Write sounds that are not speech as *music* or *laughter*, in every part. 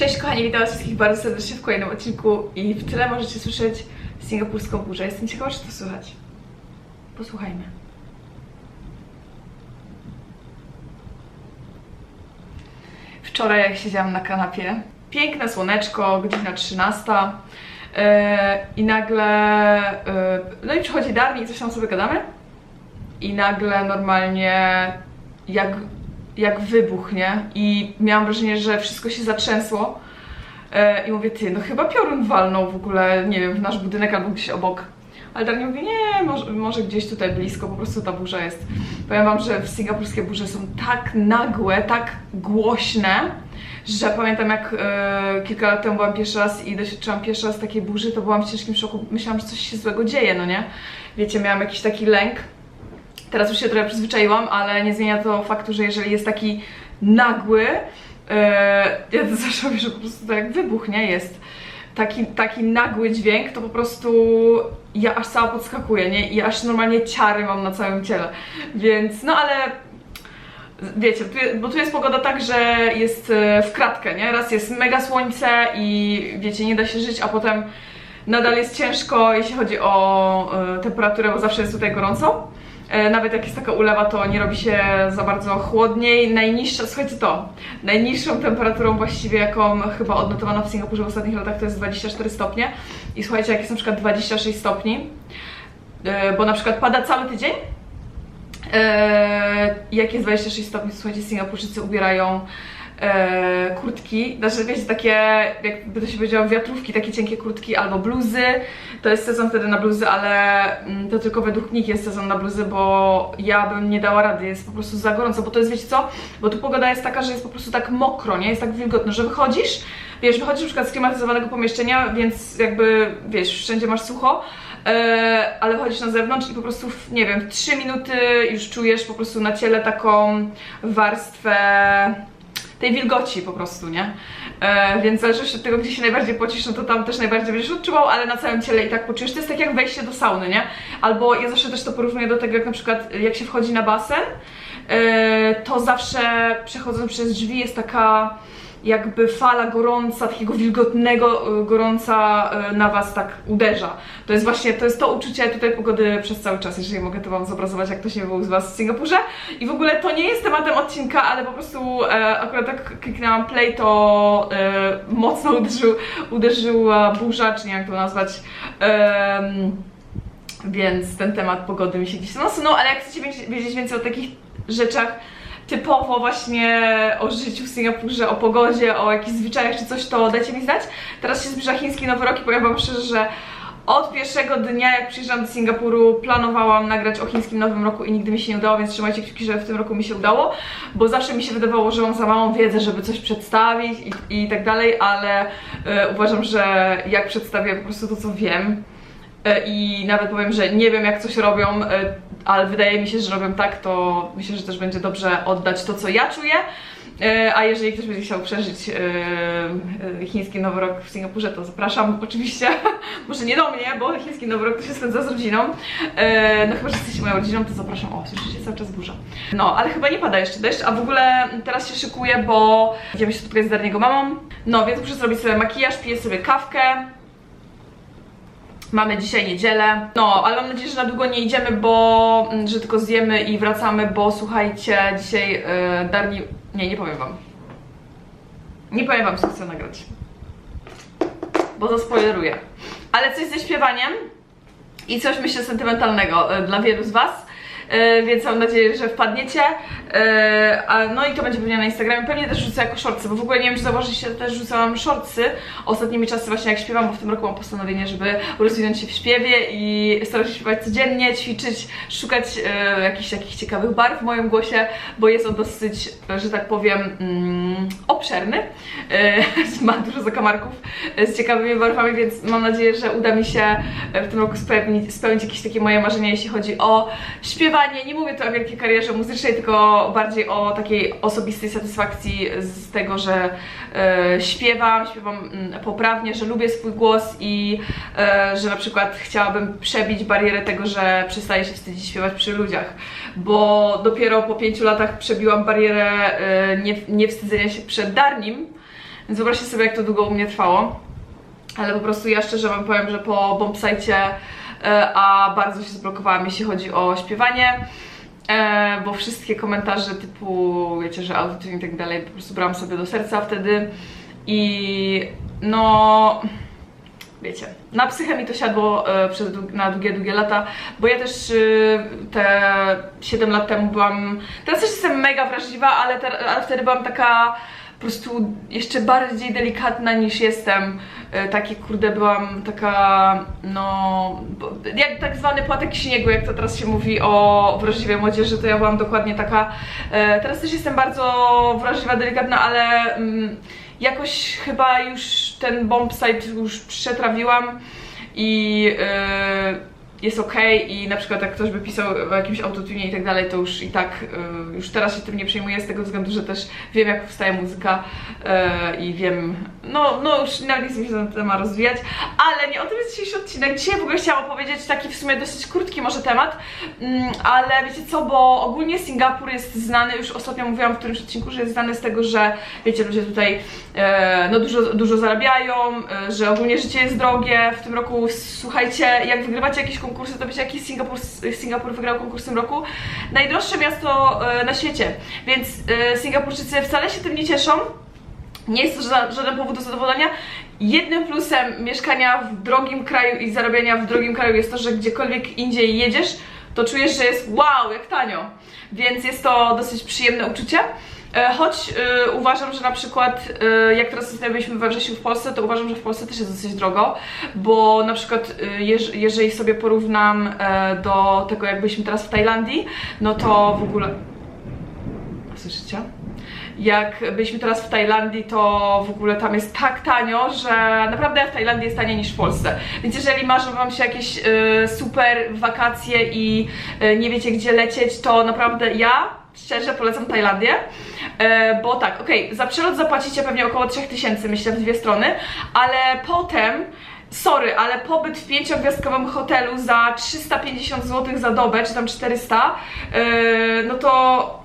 Cześć kochani, witam was wszystkich bardzo serdecznie w kolejnym odcinku i w tyle możecie słyszeć singapurską burzę. Jestem ciekawa, czy to słychać. Posłuchajmy. Wczoraj jak siedziałam na kanapie, piękne słoneczko, godzina 13 yy, i nagle, yy, no i przychodzi Darmi i coś tam sobie gadamy i nagle normalnie jak, jak wybuch, nie? I miałam wrażenie, że wszystko się zatrzęsło. E, I mówię, ty, no chyba piorun walnął w ogóle, nie wiem, w nasz budynek albo gdzieś obok. Ale Darnia mówi, nie, może, może gdzieś tutaj blisko, po prostu ta burza jest. Powiem wam, że singapurskie burze są tak nagłe, tak głośne, że pamiętam jak e, kilka lat temu byłam pierwszy raz i doświadczyłam pierwszy raz takiej burzy, to byłam w ciężkim szoku. Myślałam, że coś się złego dzieje, no nie? Wiecie, miałam jakiś taki lęk. Teraz już się trochę przyzwyczaiłam, ale nie zmienia to faktu, że jeżeli jest taki nagły, e, ja to *laughs* zawsze mówię, że po prostu to jak wybuch, nie? Jest taki, taki nagły dźwięk, to po prostu ja aż cała podskakuję, nie? I aż normalnie ciary mam na całym ciele. Więc, no ale wiecie, bo tu jest pogoda tak, że jest e, w kratkę, nie? Raz jest mega słońce i wiecie, nie da się żyć, a potem nadal jest ciężko, jeśli chodzi o e, temperaturę, bo zawsze jest tutaj gorąco. E, Nawet jak jest taka ulewa, to nie robi się za bardzo chłodniej. Najniższa, słuchajcie to, najniższą temperaturą właściwie, jaką chyba odnotowano w Singapurze w ostatnich latach, to jest 24 stopnie. I słuchajcie, jak jest na przykład 26 stopni, e, bo na przykład pada cały tydzień, Eee, jak jest 26 stopni, słuchajcie, Singapurczycy ubierają e, kurtki, znaczy wiecie, takie, jakby to się powiedziało, wiatrówki, takie cienkie kurtki albo bluzy. To jest sezon wtedy na bluzy, ale mm, to tylko według nich jest sezon na bluzy, bo ja bym nie dała rady, jest po prostu za gorąco, bo to jest, wiecie co, bo tu pogoda jest taka, że jest po prostu tak mokro, nie, jest tak wilgotno, że wychodzisz, wiesz, wychodzisz na przykład z klimatyzowanego pomieszczenia, więc jakby, wiesz, wszędzie masz sucho, e, ale wychodzisz na zewnątrz i po prostu, w, nie wiem, w 3 minuty już czujesz po prostu na ciele taką warstwę tej wilgoci po prostu, nie? E, więc zależy od tego, gdzie się najbardziej pocisz, no to tam też najbardziej będziesz odczuwał, ale na całym ciele i tak poczujesz. To jest tak jak wejście do sauny, nie? Albo ja zawsze też to porównuję do tego, jak na przykład jak się wchodzi na basen, e, to zawsze przechodząc przez drzwi jest taka jakby fala gorąca, takiego wilgotnego y, gorąca y, na was tak uderza. To jest właśnie, to jest to uczucie tutaj pogody przez cały czas, jeżeli mogę to wam zobrazować, jak to się było z was w Singapurze. I w ogóle to nie jest tematem odcinka, ale po prostu e, akurat tak kliknęłam play, to e, mocno uderzył, uderzyła burza, czy nie jak to nazwać. Em, więc ten temat pogody mi się gdzieś nasunął, ale jak chcecie wiedzieć więcej o takich rzeczach typowo właśnie o życiu w Singapurze, o pogodzie, o jakichś zwyczajach czy coś, to dajcie mi znać. Teraz się zbliża chiński nowy rok i powiem wam szczerze, że od pierwszego dnia, jak przyjeżdżam do Singapuru, planowałam nagrać o chińskim nowym roku i nigdy mi się nie udało, więc trzymajcie kciuki, że w tym roku mi się udało, bo zawsze mi się wydawało, że mam za małą wiedzę, żeby coś przedstawić i, i tak dalej, ale e, uważam, że jak przedstawię po prostu to, co wiem, E, i nawet powiem, że nie wiem jak coś robią, e, ale wydaje mi się, że robią tak, to myślę, że też będzie dobrze oddać to, co ja czuję. E, A jeżeli ktoś będzie chciał przeżyć e, e, chiński Nowy Rok w Singapurze, to zapraszam oczywiście, *laughs* może nie do mnie, bo chiński Nowy Rok to się spędza z rodziną. No chyba, że jesteście moją rodziną, to zapraszam. O, słyszycie cały czas burza. No, ale chyba nie pada jeszcze deszcz, a w ogóle teraz się szykuję, bo idziemy się spotkać z Darniego mamą. No, więc muszę zrobić sobie makijaż, piję sobie kawkę. Mamy dzisiaj niedzielę. No, ale mam nadzieję, że na długo nie idziemy, bo mm, że tylko zjemy i wracamy, bo słuchajcie, dzisiaj yy, Darni. Nie, nie powiem wam. Nie powiem wam, co chcę nagrać. Bo zaspoileruję. Ale coś ze śpiewaniem i coś myślę sentymentalnego y, dla wielu z was. Y, Więc mam nadzieję, że wpadniecie. Y, a, No i to będzie pewnie na Instagramie. Pewnie też rzucę jako shortsy, bo w ogóle nie wiem, czy zauważyliście, też rzucałam shortsy ostatnimi czasy właśnie jak śpiewam, bo w tym roku mam postanowienie, żeby rozwinąć się w śpiewie i starać się śpiewać codziennie, ćwiczyć, szukać e, jakichś takich ciekawych barw w moim głosie, bo jest on dosyć, że tak powiem, mm, obszerny. E, *laughs* ma dużo zakamarków e, z ciekawymi barwami, więc mam nadzieję, że uda mi się e, w tym roku spełnić, spełnić jakieś takie moje marzenia, jeśli chodzi o śpiewanie. Nie mówię tu o wielkiej karierze muzycznej, tylko bardziej o takiej osobistej satysfakcji z tego, że e, śpiewam, śpiewam mm, poprawnie, że lubię swój głos i e, że na przykład chciałabym przebić barierę tego, że przestaję się wstydzić śpiewać przy ludziach, bo dopiero po pięciu latach przebiłam barierę e, nie, nie wstydzenia się przed Darnim, Więc wyobraźcie sobie, jak to długo u mnie trwało. Ale po prostu ja szczerze wam powiem, że po bombsite, e, a bardzo się zblokowałam, jeśli chodzi o śpiewanie. E, bo wszystkie komentarze typu, wiecie, że autotune i tak dalej, po prostu brałam sobie do serca wtedy i no wiecie, na psychę mi to siadło e, przez na długie, długie lata, bo ja też e, te 7 lat temu byłam, teraz też jestem mega wrażliwa, ale, te, ale wtedy byłam taka po prostu jeszcze bardziej delikatna niż jestem. E, Taki kurde byłam taka, no, jak tak zwany płatek śniegu, jak to teraz się mówi o wrażliwej młodzieży, to ja byłam dokładnie taka. E, Teraz też jestem bardzo wrażliwa, delikatna, ale mm, jakoś chyba już ten bombsite już przetrawiłam i yy, jest okej i na przykład jak ktoś by pisał o jakimś autotunie i tak dalej, to już i tak yy, już teraz się tym nie przejmuję z tego względu, że też wiem jak powstaje muzyka yy, i wiem, no, no już mi się ten temat rozwijać, ale nie o tym jest dzisiejszy odcinek. Dzisiaj w ogóle chciałam opowiedzieć taki w sumie dosyć krótki może temat, mm, ale wiecie co, bo ogólnie Singapur jest znany, już ostatnio mówiłam w którymś odcinku, że jest znany z tego, że wiecie, ludzie tutaj e, no dużo, dużo zarabiają, e, że ogólnie życie jest drogie. W tym roku, słuchajcie, jak wygrywacie jakieś konkursy, to wiecie, jaki Singapur, Singapur wygrał konkurs w tym roku? Najdroższe miasto e, na świecie, więc e, Singapurczycy wcale się tym nie cieszą. Nie jest to ża- żaden powód do zadowolenia. Jednym plusem mieszkania w drogim kraju i zarabiania w drogim kraju jest to, że gdziekolwiek indziej jedziesz, to czujesz, że jest wow, jak tanio. Więc jest to dosyć przyjemne uczucie. E, Choć e, uważam, że na przykład e, jak teraz byliśmy we wrześniu w Polsce, to uważam, że w Polsce też jest dosyć drogo, bo na przykład e, jeż, jeżeli sobie porównam e, do tego jak byliśmy teraz w Tajlandii, no to w ogóle... Słyszycie? Jak byliśmy teraz w Tajlandii, to w ogóle tam jest tak tanio, że naprawdę w Tajlandii jest taniej niż w Polsce. Więc jeżeli marzą Wam się jakieś y, super wakacje i y, nie wiecie gdzie lecieć, to naprawdę ja szczerze polecam Tajlandię, e, bo tak, okej, za przelot zapłacicie pewnie około 3000, myślę, w dwie strony, ale potem Sorry, ale pobyt w pięciogwiazdkowym hotelu za 350 zł za dobę, czy tam 400, yy, no to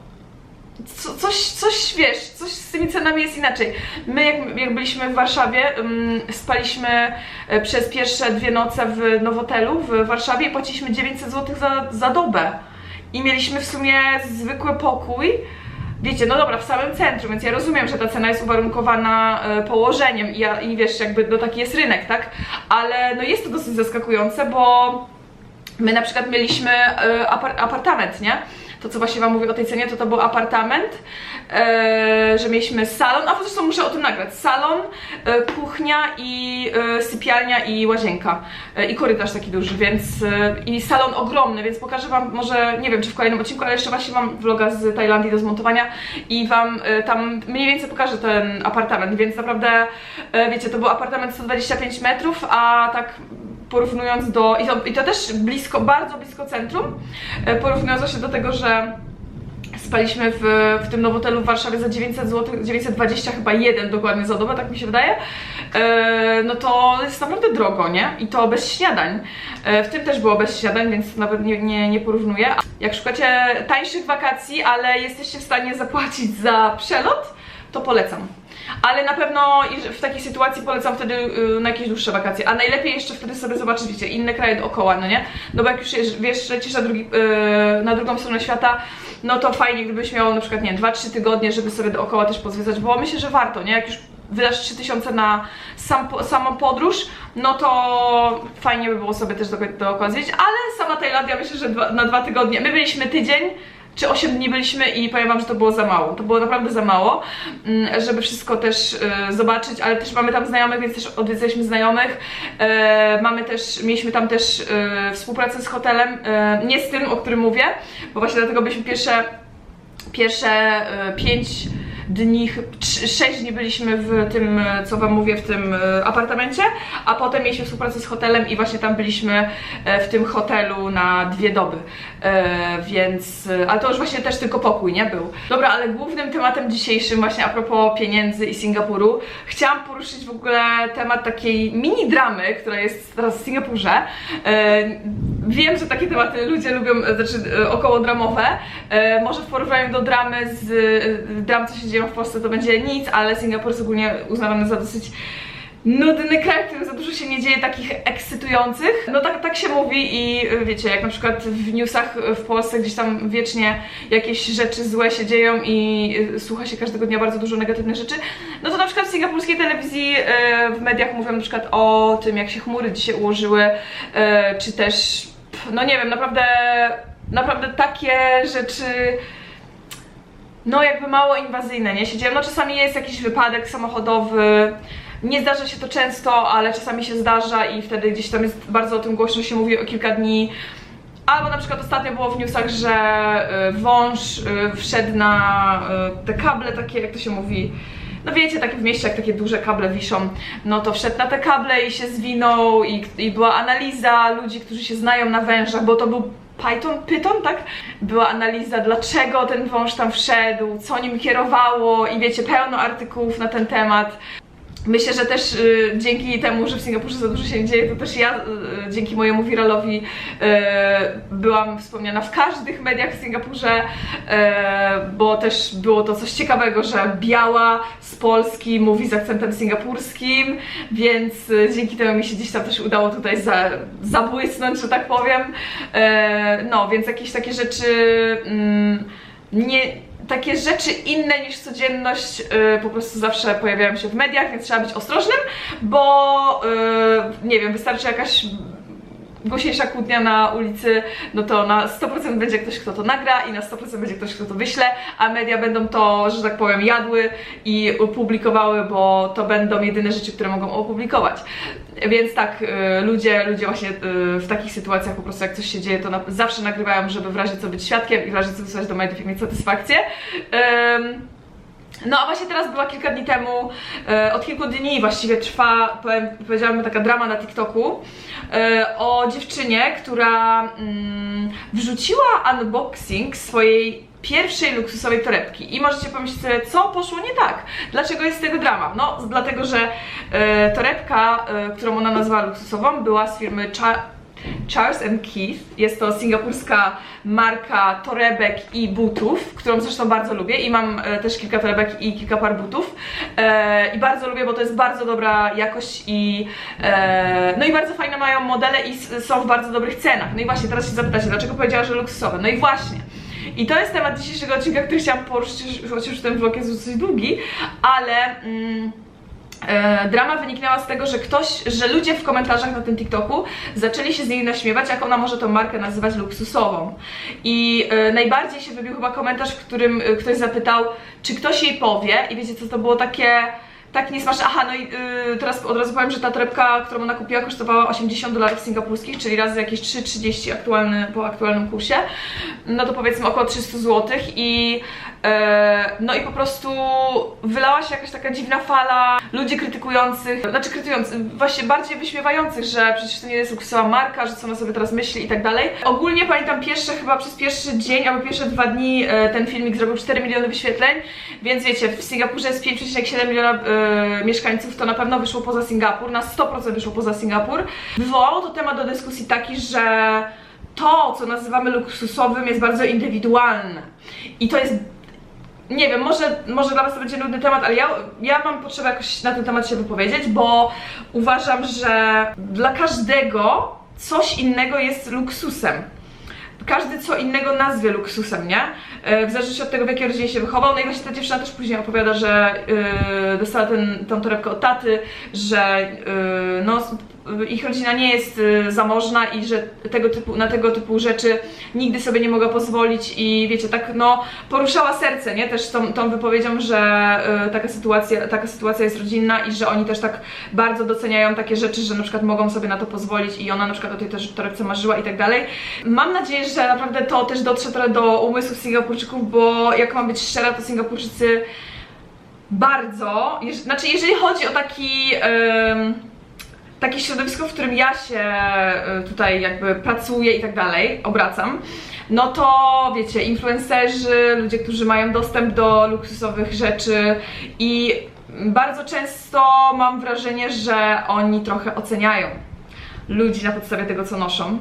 co, coś, coś wiesz, coś z tymi cenami jest inaczej. My jak, jak byliśmy w Warszawie, spaliśmy e, przez pierwsze dwie noce w Nowotelu w Warszawie i płaciliśmy 900 zł za, za dobę. I mieliśmy w sumie zwykły pokój. Wiecie, no dobra, w samym centrum, więc ja rozumiem, że ta cena jest uwarunkowana e, położeniem i, ja, i wiesz, jakby no taki jest rynek, tak? Ale no jest to dosyć zaskakujące, bo My na przykład mieliśmy e, apar apartament, nie? To co właśnie wam mówię o tej cenie, to to był apartament, e, że mieliśmy salon, a zresztą muszę o tym nagrać. Salon, e, kuchnia i e, sypialnia i łazienka. E, I korytarz taki duży, więc e, i salon ogromny, więc pokażę wam może, nie wiem czy w kolejnym odcinku, ale jeszcze właśnie mam vloga z Tajlandii do zmontowania i wam e, tam mniej więcej pokażę ten apartament, więc naprawdę, e, wiecie, to był apartament 125 metrów, a tak porównując do. I to, I to też blisko, bardzo blisko centrum. e, Porównując właśnie do tego, że spaliśmy w, w tym nowotelu w Warszawie za 900 zł, 920 chyba jeden dokładnie za dobę, tak mi się wydaje. E, no to jest naprawdę drogo, nie? I to bez śniadań. E, w tym też było bez śniadań, więc nawet nie, nie, nie porównuję. Jak szukacie tańszych wakacji, ale jesteście w stanie zapłacić za przelot, to polecam. Ale na pewno w takiej sytuacji polecam wtedy y, na jakieś dłuższe wakacje. A najlepiej jeszcze wtedy sobie zobaczyć, wiecie, inne kraje dookoła, no nie? No bo jak już wiesz, lecisz na, drugi, y, na drugą stronę świata, no to fajnie, gdybyś miał na przykład, nie wiem, 2-3 tygodnie, żeby sobie dookoła też pozwiedzać, bo myślę, że warto, nie? Jak już wydasz 3000 na sam, samą podróż, no to fajnie by było sobie też do, dookoła zwiedzić, ale sama Tajlandia myślę, że dwa, na dwa tygodnie. My byliśmy tydzień, czy 8 dni byliśmy i powiem wam, że to było za mało. To było naprawdę za mało, mm, żeby wszystko też y, zobaczyć, ale też mamy tam znajomych, więc też odwiedzaliśmy znajomych. E, mamy też, mieliśmy tam też y, współpracę z hotelem, e, nie z tym, o którym mówię, bo właśnie dlatego byliśmy pierwsze pierwsze e, pięć dni, chy- trz- sześć dni byliśmy w tym, co wam mówię, w tym e, apartamencie, a potem mieliśmy współpracę z hotelem i właśnie tam byliśmy e, w tym hotelu na dwie doby, E, więc, ale to już właśnie też tylko pokój, nie był. Dobra, ale głównym tematem dzisiejszym właśnie a propos pieniędzy i Singapuru, chciałam poruszyć w ogóle temat takiej mini dramy, która jest teraz w Singapurze. Wiem, że takie tematy ludzie lubią, znaczy około dramowe. Może w porównaniu do dramy z dram, co się w Polsce, to będzie nic, ale Singapur jest ogólnie uznawany za dosyć nudny kraj, w którym za dużo się nie dzieje takich ekscytujących. No tak, tak się mówi i y, wiecie, jak na przykład w newsach w Polsce gdzieś tam wiecznie jakieś rzeczy złe się dzieją i y, słucha się każdego dnia bardzo dużo negatywnych rzeczy, no to na przykład w singapurskiej telewizji y, w mediach mówią na przykład o tym, jak się chmury dzisiaj ułożyły, czy też, no nie wiem, naprawdę, naprawdę takie rzeczy no jakby mało inwazyjne, nie? Się dzieją, no czasami jest jakiś wypadek samochodowy, nie zdarza się to często, ale czasami się zdarza i wtedy gdzieś tam jest bardzo o tym głośno się mówi o kilka dni. Albo na przykład ostatnio było w newsach, że y, wąż y, wszedł na y, te kable takie, jak to się mówi, no wiecie, takie w mieście, jak takie duże kable wiszą, no to wszedł na te kable i się zwinął i, i była analiza ludzi, którzy się znają na wężach, bo to był Python, Python, tak? Była analiza, dlaczego ten wąż tam wszedł, co nim kierowało i wiecie, pełno artykułów na ten temat. Myślę, że też y, dzięki temu, że w Singapurze za dużo się dzieje, to też ja y, dzięki mojemu wiralowi y, byłam wspomniana w każdych mediach w Singapurze, y, bo też było to coś ciekawego, że biała z Polski mówi z akcentem singapurskim, więc y, dzięki temu mi się gdzieś tam też udało tutaj za, zabłysnąć, że tak powiem. Y, no, więc jakieś takie rzeczy mm, nie takie rzeczy inne niż codzienność yy, po prostu zawsze pojawiają się w mediach, więc trzeba być ostrożnym, bo yy, nie wiem, wystarczy jakaś głośniejsza kłótnia na ulicy, no to na 100% będzie ktoś, kto to nagra i na 100% będzie ktoś, kto to wyśle, a media będą to, że tak powiem, jadły i opublikowały, bo to będą jedyne rzeczy, które mogą opublikować. Więc tak, y, ludzie, ludzie właśnie y, w takich sytuacjach po prostu jak coś się dzieje, to zawsze nagrywają, żeby w razie co być świadkiem i w razie co wysłać do mediów i mieć satysfakcję. No a właśnie teraz była kilka dni temu, e, od kilku dni właściwie trwa, powiem, powiedziałabym taka drama na TikToku e, o dziewczynie, która mm, wrzuciła unboxing swojej pierwszej luksusowej torebki i możecie pomyśleć sobie, co poszło nie tak? Dlaczego jest z tego drama? No, dlatego, że e, torebka, e, którą ona nazwała luksusową, była z firmy Cha Charles Keith. Jest to singapurska marka torebek i butów, którą zresztą bardzo lubię i mam e, też kilka torebek i kilka par butów. E, I bardzo lubię, bo to jest bardzo dobra jakość i e, no i bardzo fajne mają modele i są w bardzo dobrych cenach. No i właśnie teraz się zapytacie, dlaczego powiedziała, że luksusowe? No i właśnie. I to jest temat dzisiejszego odcinka, który chciałam poruszyć, chociaż ten vlog jest dosyć długi, ale... Mm, E, drama wyniknęła z tego, że ktoś, że ludzie w komentarzach na tym TikToku zaczęli się z niej naśmiewać, jak ona może tą markę nazywać luksusową. I e, najbardziej się wybił chyba komentarz, w którym e, ktoś zapytał, czy ktoś jej powie, i wiecie co to było takie tak nie smash. Aha, no i yy, teraz od razu powiem, że ta torebka, którą ona kupiła, kosztowała 80 dolarów singapurskich, czyli razy jakieś 3,30 aktualny, po aktualnym kursie. No to powiedzmy około 300 zł i no i po prostu wylała się jakaś taka dziwna fala ludzi krytykujących, znaczy krytykujących, właśnie bardziej wyśmiewających, że przecież to nie jest luksusowa marka, że co ona sobie teraz myśli i tak dalej. Ogólnie pamiętam pierwsze, chyba przez pierwszy dzień albo pierwsze dwa dni yy, ten filmik zrobił 4 miliony wyświetleń, więc wiecie, w Singapurze jest 5,7 miliona Y, mieszkańców, to na pewno wyszło poza Singapur, na 100% wyszło poza Singapur. Wywołało to temat do dyskusji taki, że to, co nazywamy luksusowym, jest bardzo indywidualne. I to jest nie wiem, może, może dla Was to będzie nudny temat, ale ja, ja mam potrzebę jakoś na ten temat się wypowiedzieć, bo uważam, że dla każdego coś innego jest luksusem każdy co innego nazwie luksusem, nie? E, w zależności od tego, w jakiej rodzinie się wychował. No i właśnie ta dziewczyna też później opowiada, że yy, dostała ten, tą torebkę od taty, że yy, no, ich rodzina nie jest y, zamożna i że tego typu, na tego typu rzeczy nigdy sobie nie mogła pozwolić i wiecie, tak no poruszała serce, nie? Też tą, tą wypowiedzią, że y, taka, sytuacja, taka sytuacja jest rodzinna i że oni też tak bardzo doceniają takie rzeczy, że na przykład mogą sobie na to pozwolić i ona na przykład o tej też torebce marzyła i tak dalej. Mam nadzieję, że naprawdę to też dotrze trochę do umysłów Singapurczyków, bo jak mam być szczera, to Singapurczycy bardzo, jeż, znaczy jeżeli chodzi o taki... Yy, takie środowisko, w którym ja się y, tutaj jakby pracuję i tak dalej, obracam, no to wiecie, influencerzy, ludzie, którzy mają dostęp do luksusowych rzeczy i bardzo często mam wrażenie, że oni trochę oceniają ludzi na podstawie tego, co noszą.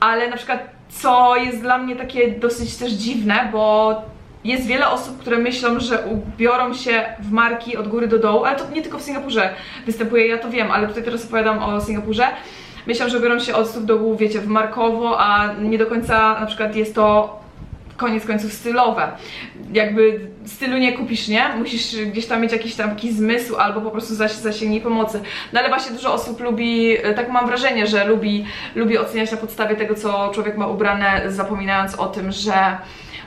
ale na przykład co jest dla mnie takie dosyć też dziwne, bo jest wiele osób, które myślą, że ubiorą się w marki od góry do dołu, ale to nie tylko w Singapurze występuje, ja to wiem, ale tutaj teraz opowiadam o Singapurze. Myślą, że biorą się od stóp do głów, wiecie, w markowo, a nie do końca na przykład jest to koniec końców stylowe. Jakby stylu nie kupisz, nie? Musisz gdzieś tam mieć jakiś tam taki zmysł albo po prostu zas zasięgnij pomocy. No ale właśnie dużo osób lubi, tak mam wrażenie, że lubi, lubi oceniać na podstawie tego, co człowiek ma ubrane, zapominając o tym, że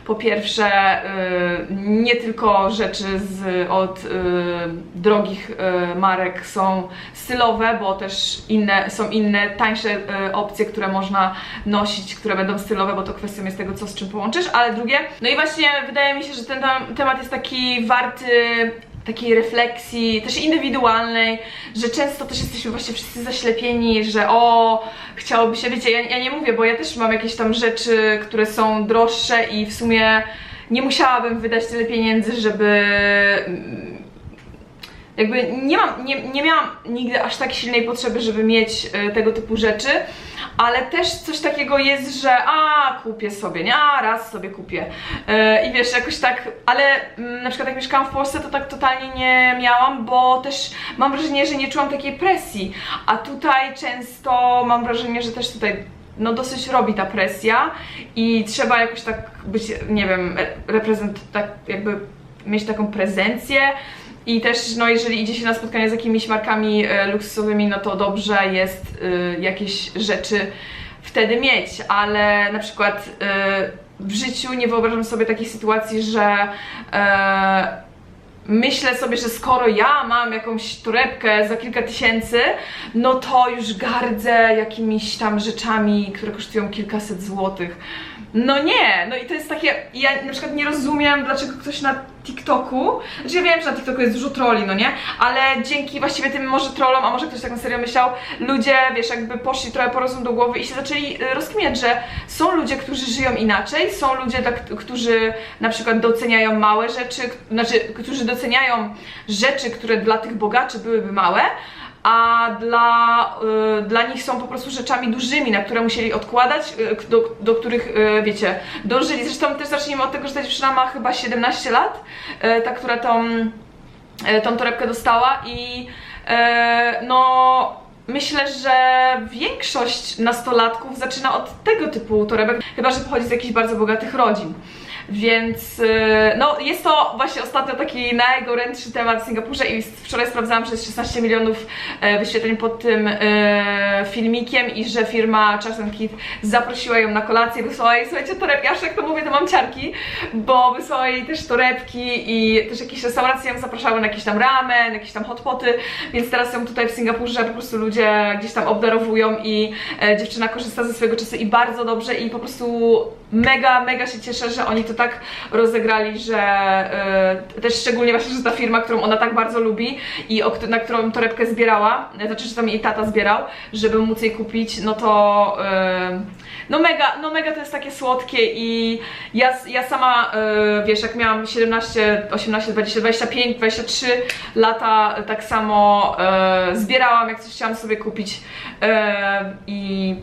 po pierwsze y, nie tylko rzeczy z, od y, drogich y, marek są stylowe, bo też inne, są inne, tańsze opcje, które można nosić, które będą stylowe, bo to kwestią jest tego, co z czym połączysz, ale drugie, no i właśnie wydaje mi się, że ten temat jest taki warty takiej refleksji, też indywidualnej, że często też jesteśmy właśnie wszyscy zaślepieni, że o, chciałoby się, wiecie, ja, ja nie mówię, bo ja też mam jakieś tam rzeczy, które są droższe i w sumie nie musiałabym wydać tyle pieniędzy, żeby jakby nie mam, nie, nie miałam nigdy aż tak silnej potrzeby, żeby mieć y, tego typu rzeczy, ale też coś takiego jest, że a, kupię sobie, nie, a, raz sobie kupię. Yy, I wiesz, jakoś tak, ale yy, na przykład jak mieszkałam w Polsce, to tak totalnie nie miałam, bo też mam wrażenie, że nie czułam takiej presji, a tutaj często mam wrażenie, że też tutaj no dosyć robi ta presja i trzeba jakoś tak być, nie wiem, reprezent, tak jakby mieć taką prezencję, i też, no jeżeli idzie się na spotkanie z jakimiś markami e, luksusowymi, no to dobrze jest e, jakieś rzeczy wtedy mieć, ale na przykład e, w życiu nie wyobrażam sobie takiej sytuacji, że myślę sobie, że skoro ja mam jakąś torebkę za kilka tysięcy, no to już gardzę jakimiś tam rzeczami, które kosztują kilkaset złotych. No nie, no i to jest takie, ja na przykład nie rozumiem, dlaczego ktoś na TikToku, znaczy ja wiem, że na TikToku jest dużo troli, no nie, ale dzięki właściwie tym może trollom, a może ktoś taką serio myślał, ludzie, wiesz, jakby poszli trochę po rozum do głowy i się zaczęli y, rozkminiać, że są ludzie, którzy żyją inaczej, są ludzie, którzy na przykład doceniają małe rzeczy, znaczy, którzy doceniają rzeczy, które dla tych bogaczy byłyby małe, a dla, y, dla nich są po prostu rzeczami dużymi, na które musieli odkładać, y, do, do których, y, wiecie, dążyli. Zresztą też zacznijmy od tego, że ta dziewczyna ma chyba 17 lat, ta, która tą, tą torebkę dostała i no... Myślę, że większość nastolatków zaczyna od tego typu torebek, chyba że pochodzi z jakichś bardzo bogatych rodzin. Więc y, no jest to właśnie ostatnio taki najgorętszy temat w Singapurze i wczoraj sprawdzałam, że jest 16 milionów e, wyświetleń pod tym e, filmikiem i że firma Charles Keith zaprosiła ją na kolację, wysłała jej, słuchajcie, torebki, aż jak to mówię, to mam ciarki, bo wysłała jej też torebki i też jakieś restauracje ją zapraszały na jakieś tam ramen, jakieś tam hotpoty, więc teraz ją tutaj w Singapurze po prostu ludzie gdzieś tam obdarowują i e, dziewczyna korzysta ze swojego czasu i bardzo dobrze i po prostu mega, mega się cieszę, że oni to tak rozegrali, że yy, też szczególnie właśnie, że ta firma, którą ona tak bardzo lubi i o, na którą torebkę zbierała, znaczy, że tam jej tata zbierał, żeby móc jej kupić, no to yy, no mega, no mega to jest takie słodkie i ja, ja sama, yy, wiesz, jak miałam 17, 18, 20, 25, 23 lata, tak samo zbierałam, jak coś chciałam sobie kupić i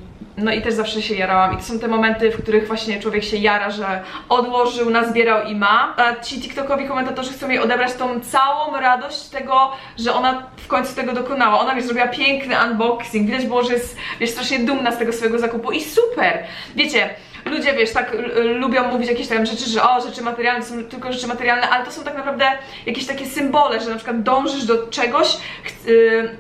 no i też zawsze się jarałam i to są te momenty, w których właśnie człowiek się jara, że odłożył, nazbierał i ma. A ci TikTokowi komentatorzy chcą jej odebrać tą całą radość tego, że ona w końcu tego dokonała. Ona wiesz, zrobiła piękny unboxing, widać było, że jest wiesz, strasznie dumna z tego swojego zakupu i super! Wiecie, ludzie, wiesz, tak lubią mówić jakieś tam rzeczy, że o, rzeczy materialne są tylko rzeczy materialne, ale to są tak naprawdę jakieś takie symbole, że na przykład dążysz do czegoś, yy,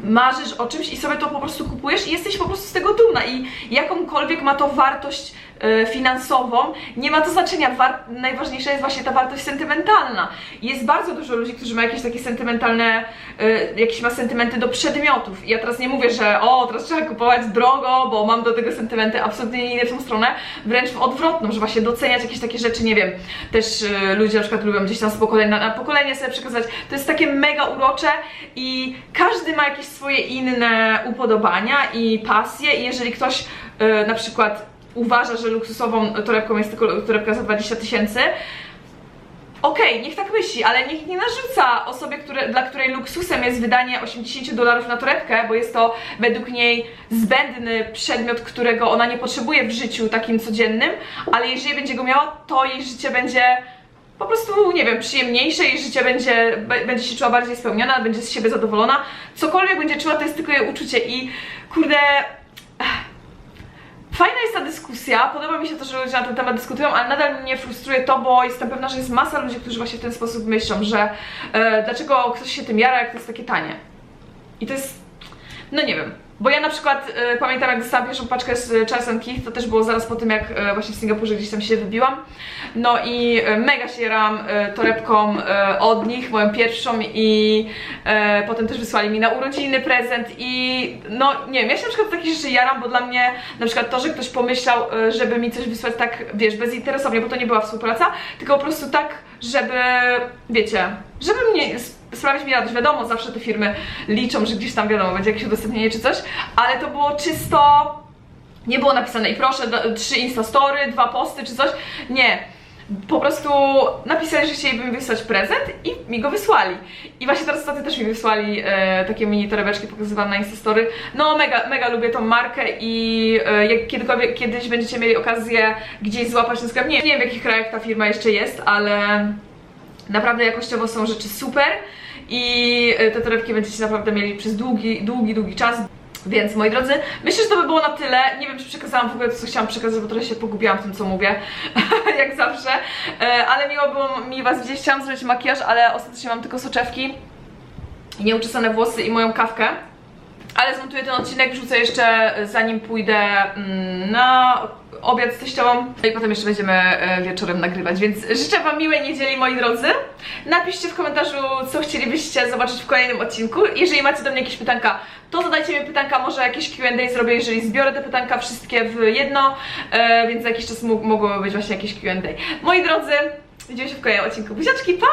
marzysz o czymś i sobie to po prostu kupujesz i jesteś po prostu z tego dumna i jakąkolwiek ma to wartość finansową, nie ma to znaczenia. War najważniejsza jest właśnie ta wartość sentymentalna. Jest bardzo dużo ludzi, którzy mają jakieś takie sentymentalne, y, jakieś ma sentymenty do przedmiotów. I ja teraz nie mówię, że o, teraz trzeba kupować drogo, bo mam do tego sentymenty. Absolutnie nie w tą stronę. Wręcz w odwrotną, że właśnie doceniać jakieś takie rzeczy, nie wiem. Też y, ludzie na przykład lubią gdzieś tam z pokolenia na pokolenie sobie przekazać. To jest takie mega urocze i każdy ma jakieś swoje inne upodobania i pasje. I jeżeli ktoś na przykład uważa, że luksusową torebką jest tylko torebka za 20 tysięcy, Okej, niech tak myśli, ale niech nie narzuca osobie, które, dla której luksusem jest wydanie 80 dolarów na torebkę, bo jest to według niej zbędny przedmiot, którego ona nie potrzebuje w życiu takim codziennym, ale jeżeli będzie go miała, to jej życie będzie po prostu, nie wiem, przyjemniejsze, jej życie będzie, będzie się czuła bardziej spełniona, będzie z siebie zadowolona. Cokolwiek będzie czuła, to jest tylko jej uczucie i kurde... Fajna jest ta dyskusja, podoba mi się to, że ludzie na ten temat dyskutują, ale nadal mnie frustruje to, bo jestem pewna, że jest masa ludzi, którzy właśnie w ten sposób myślą, że e, dlaczego ktoś się tym jara, jak to jest takie tanie. I to jest, no nie wiem, bo ja na przykład e, pamiętam jak dostałam pierwszą paczkę z Charles Keith, to też było zaraz po tym jak e, właśnie w Singapurze gdzieś tam się wybiłam. No i e, mega się jaram e, torebką e, od nich, moją pierwszą i e, potem też wysłali mi na urodziny prezent i no nie wiem, ja się na przykład takich rzeczy jaram, bo dla mnie na przykład to, że ktoś pomyślał, e, żeby mi coś wysłać tak, wiesz, bezinteresownie, bo to nie była współpraca, tylko po prostu tak, żeby, wiecie, żeby mnie s- sprawić mi radość. Wiadomo, zawsze te firmy liczą, że gdzieś tam wiadomo, będzie jakieś udostępnienie czy coś, ale to było czysto nie było napisane i proszę, trzy instastory, dwa posty czy coś. Nie. Po prostu napisali, że chcieliby mi wysłać prezent i mi go wysłali. I właśnie teraz ostatnio też mi wysłali e, takie mini torebeczki pokazywane na instastory. No mega, mega lubię tą markę i e, jak kiedykolwiek, kiedyś będziecie mieli okazję gdzieś złapać ten sklep, nie, nie wiem w jakich krajach ta firma jeszcze jest, ale naprawdę jakościowo są rzeczy super i e, te torebki będziecie naprawdę mieli przez długi, długi, długi czas. Więc moi drodzy, myślę, że to by było na tyle. Nie wiem, czy przekazałam w ogóle to, co chciałam przekazać, bo trochę się pogubiłam w tym, co mówię, *laughs* jak zawsze. E, Ale miło było mi Was widzieć. Chciałam zrobić makijaż, ale ostatecznie mam tylko soczewki, nieuczesane włosy i moją kawkę. Ale zmontuję ten odcinek, wrzucę jeszcze zanim pójdę mm, na obiad z teściową No i potem jeszcze będziemy e, wieczorem nagrywać, więc życzę Wam miłej niedzieli moi drodzy. Napiszcie w komentarzu co chcielibyście zobaczyć w kolejnym odcinku. Jeżeli macie do mnie jakieś pytanka, to zadajcie mi pytanka, może jakieś Q&A zrobię, jeżeli zbiorę te pytanka wszystkie w jedno, e, więc za jakiś czas mogłoby być właśnie jakieś Q&A. Moi drodzy, widzimy się w kolejnym odcinku. Buziaczki, pa!